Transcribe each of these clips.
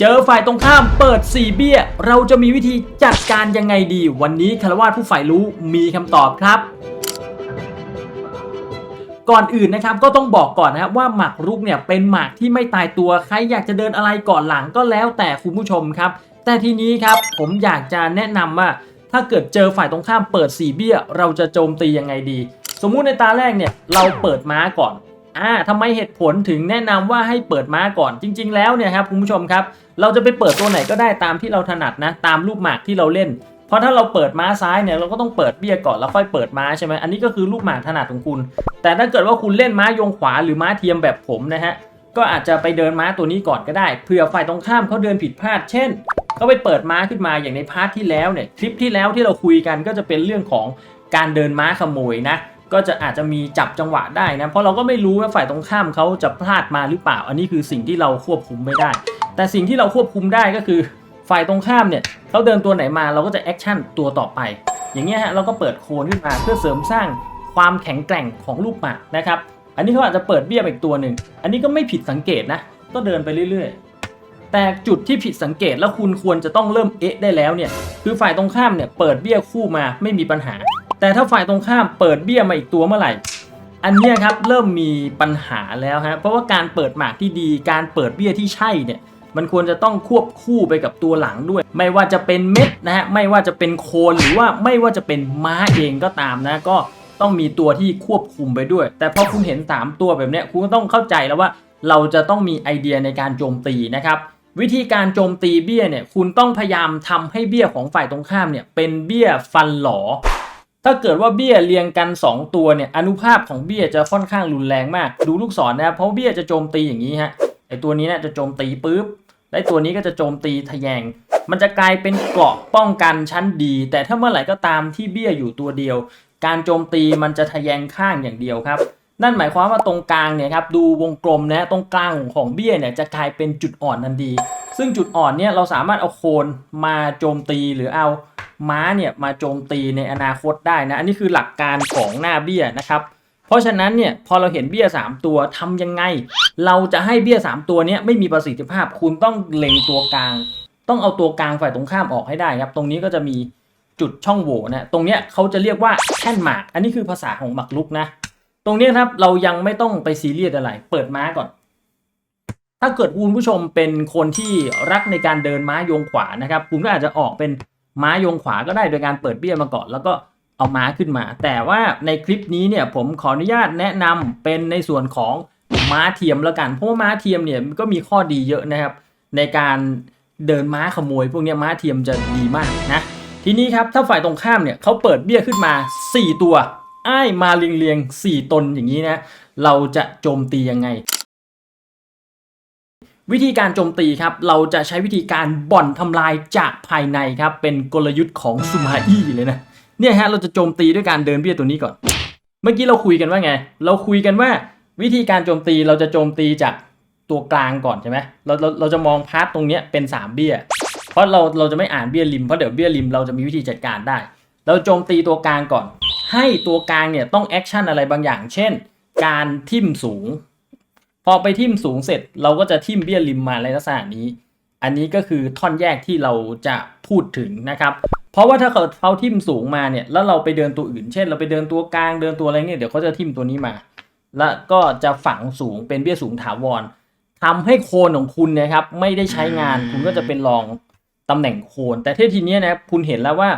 เจอฝ่ายตรงข้ามเปิด4เบี้ย เราจะมีวิธีจัดการยังไงดี วันนี้คารวาสผู้ฝ่ายรู้มีคำตอบครับ ก่อนอื่นนะครับก็ต้องบอกก่อนนะครับว่าหมากรุกเนี่ยเป็นหมากที่ไม่ตายตัวใครอยากจะเดินอะไรก่อนหลังก็แล้วแต่คุณผู้ชมครับ แต่ทีนี้ครับผมอยากจะแนะนำว่า ถ้าเกิดเจอฝ่ายตรงข้ามเปิด4เบี้ย เราจะโจมตียังไงดี สมมุติในตาแรกเนี่ยเราเปิดม้าก่อน อ่าทำไมเหตุผลถึงแนะนำว่าให้เปิดม้าก่อนจริง ๆ แล้วเนี่ยครับคุณผู้ชมครับ เราจะไปเปิดตัวไหนก็ได้ตามที่เราถนัดนะตามรูปหมากที่เราเล่น เพราะถ้าเราเปิดม้าซ้ายเนี่ยเราก็ต้องเปิดเบี้ยก่อนแล้วค่อยเปิดม้าใช่ไหมอันนี้ก็คือลูกหมากถนัดของคุณ แต่ถ้าเกิดว่าคุณเล่นม้ายงขวาหรือม้าเทียมแบบผมนะฮะก็อาจจะไปเดินม้าตัวนี้ก่อนก็ได้เผื่อฝ่ายตรงข้ามเขาเดินผิดพลาด เช่นเขาไปเปิดม้าขึ้นมาอย่างในพาร์ทที่แล้วเนี่ยคลิปที่แล้วที่เราคุยกันก็จะเป็นเรื่องของการเดินม้าขโมยนะ ก็จะอาจจะมีจับจังหวะได้นะเพราะเราก็ไม่รู้ว่าฝ่ายตรงข้ามเขาจะพลาดมาหรือเปล่า อันนี้คือสิ่งที่เราควบคุมไม่ได้ แต่สิ่งที่เราควบคุมได้ก็คือ ฝ่ายตรงข้ามเนี่ยเขาเดินตัวไหนมาเราก็จะแอคชั่นตัวต่อไป อย่างเงี้ยฮะเราก็เปิดโคนขึ้นมาเพื่อเสริมสร้างความแข็งแกร่งของลูกหมากนะครับอันนี้เขาอาจจะเปิดเบี้ยไปอีกตัวหนึ่งอันนี้ก็ไม่ผิดสังเกตนะก็เดินไปเรื่อยๆ แต่จุดที่ผิดสังเกตแล้วคุณควรจะต้องเริ่มเอ๊ะได้แล้วเนี่ยคือฝ่ายตรงข้ามเนี่ยเปิดเบี้ยคู่มาไม่มีปัญหา แต่ถ้าฝ่ายตรงข้ามเปิดเบี้ยมาอีกตัวเมื่อไหร่ อันนี้ครับเริ่มมีปัญหาแล้วฮะเพราะว่าการเปิดหมากที่ดีการเปิดเบี้ยที่ใช่เนี่ยมันควรจะต้องควบคู่ไปกับตัวหลังด้วย ไม่ว่าจะเป็นเม็ดนะฮะไม่ว่าจะเป็นโคนหรือว่าไม่ว่าจะเป็นม้าเองก็ตามนะก็ต้องมีตัวที่ควบคุมไปด้วย แต่พอคุณเห็น 3 ตัวแบบนี้คุณก็ต้องเข้าใจแล้วว่าเราจะต้องมีไอเดียในการโจมตีนะครับวิธีการโจมตีเบี้ยเนี่ยคุณต้องพยายามทำให้เบี้ยของฝ่ายตรงข้ามเนี่ยเป็นเบี้ยฟันหลอ ถ้าเกิดว่าเบี้ยเรียงกัน 2 ตัวเนี่ยอนุภาพของเบี้ยจะค่อนข้างรุนแรงมาก ดูลูกศรนะครับเพราะเบี้ยจะโจมตีอย่างนี้ฮะไอตัวนี้เนี่ยจะโจมตีปุ๊บและตัวนี้ก็จะโจมตีทะแยง มันจะกลายเป็นเกราะป้องกันชั้นดี แต่ถ้าเมื่อไหร่ก็ตามที่เบี้ยอยู่ตัวเดียว การโจมตีมันจะทะแยงข้างอย่างเดียวครับ นั่นหมายความว่าตรงกลางเนี่ยครับดูวงกลมนะตรงกลางของเบี้ยเนี่ยจะกลายเป็นจุดอ่อนทันทีซึ่งจุดอ่อนเนี่ยเราสามารถเอาโคนมาโจมตีหรือเอา ม้าเนี่ยมาโจมตีในอนาคตได้นะ อันนี้คือหลักการของหน้าเบี้ยนะครับ เพราะฉะนั้นเนี่ยพอเราเห็นเบี้ย 3 ตัวทำยังไง เราจะให้เบี้ย 3 ตัวนี้ไม่มีประสิทธิภาพ คุณต้องเล็งตัวกลาง ต้องเอาตัวกลางฝ่ายตรงข้ามออกให้ได้ครับ ตรงนี้ก็จะมีจุดช่องโหว่นะ ตรงเนี้ยเขาจะเรียกว่าแท่นหมาก อันนี้คือภาษาของหมากรุกนะ ตรงเนี้ยครับเรายังไม่ต้องไปซีเรียสอะไร เปิดม้าก่อน ถ้าเกิดคุณผู้ชมเป็นคนที่รักในการเดินม้าโยงขวานะครับ คุณก็อาจจะออกเป็น ม้ายงขวาก็ได้โดยการเปิดเบี้ยมาก่อน แล้วก็เอาม้าขึ้นมา แต่ว่าในคลิปนี้เนี่ยผมขออนุญาตแนะนำเป็นในส่วนของม้าเทียมแล้วกัน เพราะว่าม้าเทียมเนี่ยก็มีข้อดีเยอะนะครับ ในการเดินม้าขโมย พวกนี้ม้าเทียมจะดีมากนะ ทีนี้ครับถ้าฝ่ายตรงข้ามเนี่ยเขาเปิดเบี้ยขึ้นมา 4 ตัว อ้ายมาเรียงเรียง4ตนอย่างนี้นะ เราจะโจมตียังไง วิธีการโจมตีครับ เราจะใช้วิธีการบ่อนทำลายจากภายในครับ เป็นกลยุทธ์ของซูมาอี้เลยนะ เนี่ยฮะเราจะโจมตีด้วยการเดินเบี้ยตัวนี้ก่อน เมื่อกี้เราคุยกันว่าไง เราคุยกันว่าวิธีการโจมตีเราจะโจมตีจากตัวกลางก่อนใช่ไหมเราเราเราจะมองพาร์ทตรงเนี้ยเป็น 3 เบี้ย เพราะเราเราจะไม่อ่านเบี้ยริมเพราะเดี๋ยวเบี้ยริมเราจะมีวิธีจัดการได้ เราโจมตีตัวกลางก่อน ให้ตัวกลางเนี่ยต้องแอคชั่นอะไรบางอย่าง เช่น การทิ่มสูง อไปทิ่มสูงเสร็จเราก็จะทิ่มเบี้ยริมมาในลักษณะนี้ อันนี้ก็คือท่อนแยกที่เราจะพูดถึงนะครับ เพราะว่าถ้าเขาเขาทิ่มสูงมาเนี่ยแล้วเราไปเดินตัวอื่น เช่น เราไปเดินตัวกลางเดินตัวอะไรเงี้ยเดี๋ยวเขาจะทิ่มตัวนี้มา แล้วก็จะฝังสูงเป็นเบี้ยสูงถาวรทำให้โคนของคุณนะครับไม่ได้ใช้งานคุณก็จะเป็นรองตำแหน่งโคน แต่ที่ทีนี้นะคุณเห็นแล้วว่า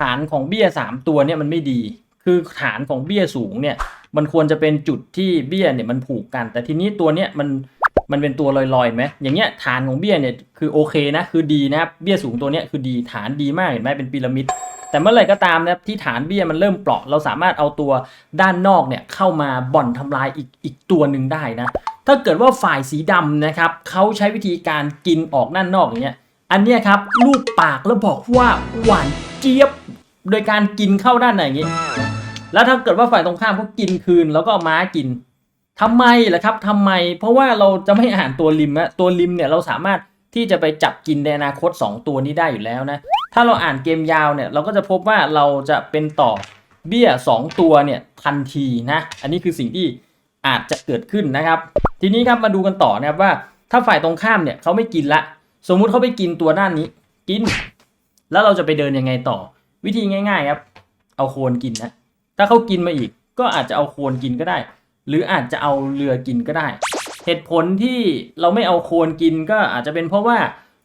ฐานของเบี้ยสามตัวเนี่ยมันไม่ดี คือฐานของเบี้ยสูงเนี่ยมันควรจะเป็นจุดที่เบี้ยเนี่ยมันผูกกัน แต่ทีนี้ตัวเนี้ยมันมันเป็นตัวลอยๆไหมอย่างเงี้ยฐานของเบี้ยเนี่ยคือโอเคนะคือดีนะเบี้ยสูงตัวเนี้ยคือดีฐานดีมากเห็นไหมเป็นพีระมิด แต่เมื่อไหร่ก็ตามนะที่ฐานเบี้ยมันเริ่มเปราะ เราสามารถเอาตัวด้านนอกเนี่ยเข้ามาบ่อนทำลายอีกอีกตัวหนึ่งได้นะถ้าเกิดว่าฝ่ายสีดำนะครับเขาใช้วิธีการกินออกด้านนอกอย่างเงี้ยอันเนี้ยครับลูกปากแล้วบอกว่าหวานเจี๊ยบ โดยการกินเข้าด้านในอย่างงี้ แล้วถ้าเกิดว่าฝ่ายตรงข้ามเขากินคืนแล้วก็เอาม้ากินทำไมล่ะครับทำไม เพราะว่าเราจะไม่อ่านตัวริมนะตัวริมเนี่ยเราสามารถที่จะไปจับกินในอนาคต 2 ตัวนี้ได้อยู่แล้วนะ ถ้าเราอ่านเกมยาวเนี่ยเราก็จะพบว่าเราจะเป็นต่อเบี้ย 2 ตัวเนี่ยทันทีนะ อันนี้คือสิ่งที่อาจจะเกิดขึ้นนะครับ ทีนี้ครับมาดูกันต่อนะครับว่าถ้าฝ่ายตรงข้ามเนี่ยเขาไม่กินละ สมมุติเขาไปกินตัวด้านนี้ กิน แล้วเราจะไปเดินยังไงต่อ วิธีง่ายๆครับ เอาโคนกินนะ ถ้าเขากินมาอีก ก็อาจจะเอาโคนกินก็ได้ หรืออาจจะเอาเรือกินก็ได้ เหตุผลที่เราไม่เอาโคนกินก็อาจจะเป็นเพราะว่า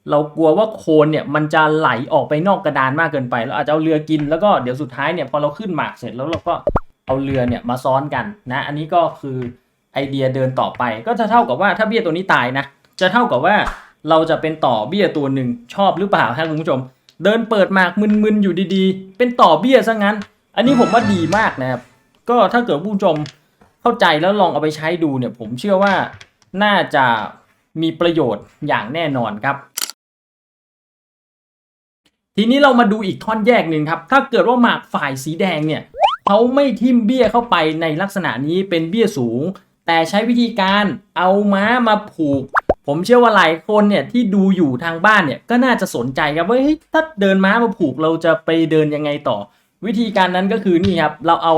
เรากลัวว่าโคนเนี่ยมันจะไหลออกไปนอกกระดานมากเกินไปเราอาจจะเอาเรือกินแล้วก็เดี๋ยวสุดท้ายเนี่ยพอเราขึ้นหมากเสร็จแล้วเราก็เอาเรือเนี่ยมาซ้อนกันนะ อันนี้ก็คือไอเดียเดินต่อไป ก็จะเท่ากับว่าถ้าเบี้ยตัวนี้ตายนะ จะเท่ากับว่าเราจะเป็นต่อเบี้ยตัวหนึ่งชอบหรือเปล่าฮะคุณผู้ชม เดินเปิดหมากมึนๆอยู่ดีๆ เป็นต่อเบี้ยซะงั้น อันนี้ผมว่าดีมากนะครับ ก็ถ้าเกิดผู้ชมเข้าใจแล้วลองเอาไปใช้ดูเนี่ย ผมเชื่อว่าน่าจะมีประโยชน์อย่างแน่นอนครับ ทีนี้เรามาดูอีกท่อนแยกหนึ่งครับ ถ้าเกิดว่าหมากฝ่ายสีแดงเนี่ยเขาไม่ทิ่มเบี้ยเข้าไปในลักษณะนี้เป็นเบี้ยสูง แต่ใช้วิธีการเอาม้ามาผูก ผมเชื่อว่าหลายคนเนี่ยที่ดูอยู่ทางบ้านเนี่ยก็น่าจะสนใจครับว่าเฮ้ยถ้าเดินม้ามาผูกเราจะไปเดินยังไงต่อ วิธีการนั้นก็คือนี่ครับเราเอา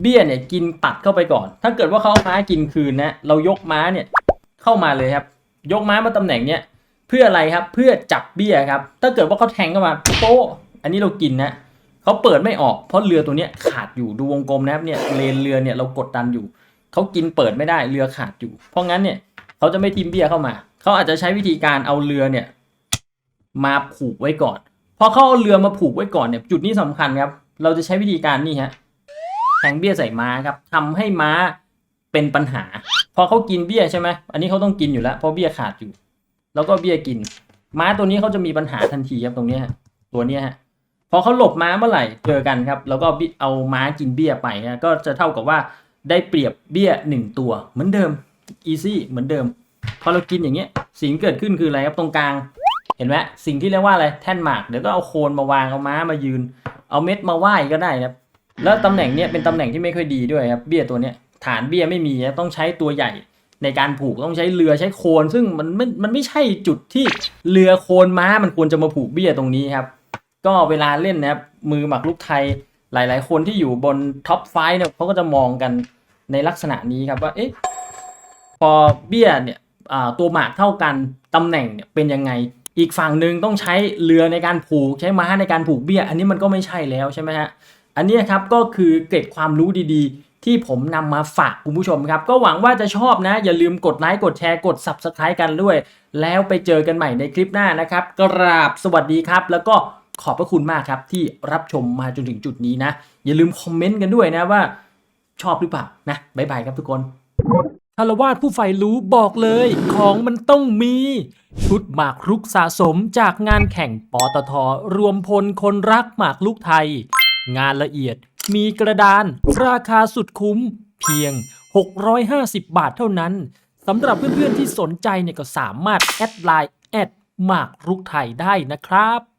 เบี้ยเนี่ยกินปัดเข้าไปก่อน ถ้าเกิดว่าเขาเอาม้ากินคืนนะเรายกม้าเนี่ยเข้ามาเลยครับ ยกม้ามาตำแหน่งเนี้ยเพื่ออะไรครับเพื่อจับเบี้ยครับถ้าเกิดว่าเขาแทงเข้ามาโป๊ะอันนี้เรากินนะเขาเปิดไม่ออกเพราะเรือตัวเนี้ยขาดอยู่ดูวงกลมนะครับเนี่ยเลนเรือเนี่ยเรากดดันอยู่เขากินเปิดไม่ได้เรือขาดอยู่ เพราะงั้นเนี่ยเขาจะไม่ทิมเบี้ยเข้ามา เขาอาจจะใช้วิธีการเอาเรือเนี่ย มาผูกไว้ก่อน พอเขาเอาเรือมาผูกไว้ก่อนเนี่ย จุดนี้สำคัญครับ เราจะใช้วิธีการนี่ฮะแทงเบี้ยใส่ม้าครับทำให้ม้าเป็นปัญหา พอเขากินเบี้ยใช่ไหมอันนี้เขาต้องกินอยู่แล้วเพราะเบี้ยขาดอยู่ แล้วก็เบี้ยกิน ม้าตัวนี้เขาจะมีปัญหาทันทีครับตรงนี้ฮะตัวนี้ฮะพอเขาหลบม้าเมื่อไหร่เจอกันครับ แล้วก็เอาม้ากินเบี้ยไปฮะก็จะเท่ากับว่าได้เปรียบเบี้ยหนึ่งตัวเหมือนเดิมอีซี่เหมือนเดิม พอเรากินอย่างเงี้ยสิ่งเกิดขึ้นคืออะไรครับตรงกลาง เห็นไหมสิ่งที่เรียกว่าอะไรแท่นหมากเดี๋ยวก็เอาโคนมาวางเอาม้ามายืน เอาเม็ดมาไหว้ก็ได้ครับแล้วตำแหน่งเนี้ยเป็นตำแหน่งที่ไม่ค่อยดีด้วยครับเบี้ยตัวเนี้ยฐานเบี้ยไม่มีต้องใช้ตัวใหญ่ในการผูกต้องใช้เรือใช้โคน ซึ่งมันไม่มันไม่ใช่จุดที่เรือโคนม้ามันควรจะมาผูกเบี้ยตรงนี้ครับ ก็เวลาเล่นนะครับมือหมากรุกไทยหลาย ๆ คนที่อยู่บนท็อปไฟเนี่ยเขาก็จะมองกันในลักษณะนี้ครับว่าเอ๊ะพอเบี้ยเนี่ย ตัวหมากเท่ากันตำแหน่งเนี่ยเป็นยังไง อีกฝั่งหนึ่งต้องใช้เรือในการผูกใช้ม้าในการผูกเบี้ย อันนี้มันก็ไม่ใช่แล้วใช่ไหมฮะอันนี้ครับก็คือเกร็ดความรู้ดีๆ ที่ผมนำมาฝากคุณผู้ชมครับ ก็หวังว่าจะชอบนะ อย่าลืมกดไลค์กดแชร์กด Subscribe กันด้วย แล้วไปเจอกันใหม่ในคลิปหน้านะครับ กราบสวัสดีครับ แล้วก็ขอบพระคุณมากครับที่รับชมมาจนถึงจุดนี้นะ อย่าลืมคอมเมนต์กันด้วยนะว่าชอบหรือเปล่านะบ๊ายบายครับทุกคน คารวาสผู้ใฝ่รู้บอกเลยของมันต้องมีชุดหมากรุกสะสมจากงานแข่งปตทรวมพลคนรักหมากลุกไทย งานละเอียดมีกระดาน ราคาสุดคุ้ม เพียง 650 บาทเท่านั้นสำหรับเพื่อนๆที่สนใจเนี่ยก็สามารถแอดไลน์แอดหมากรุกไทยได้นะครับ